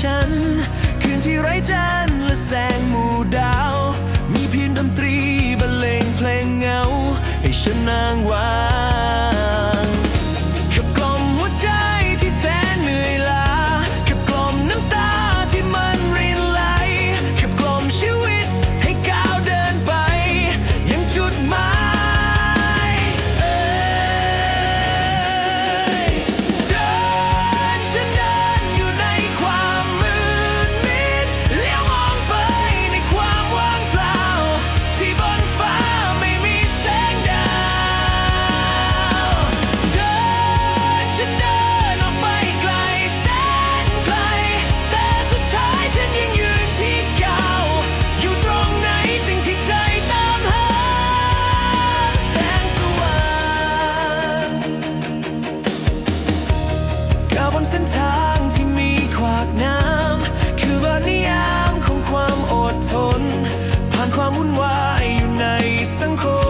ฉันคืนที่ไร้จันและแสงหมู่ดาว มีเพียงดนตรีบรรเลงเพลงเงา วุ่นวายอยู่ในสังคม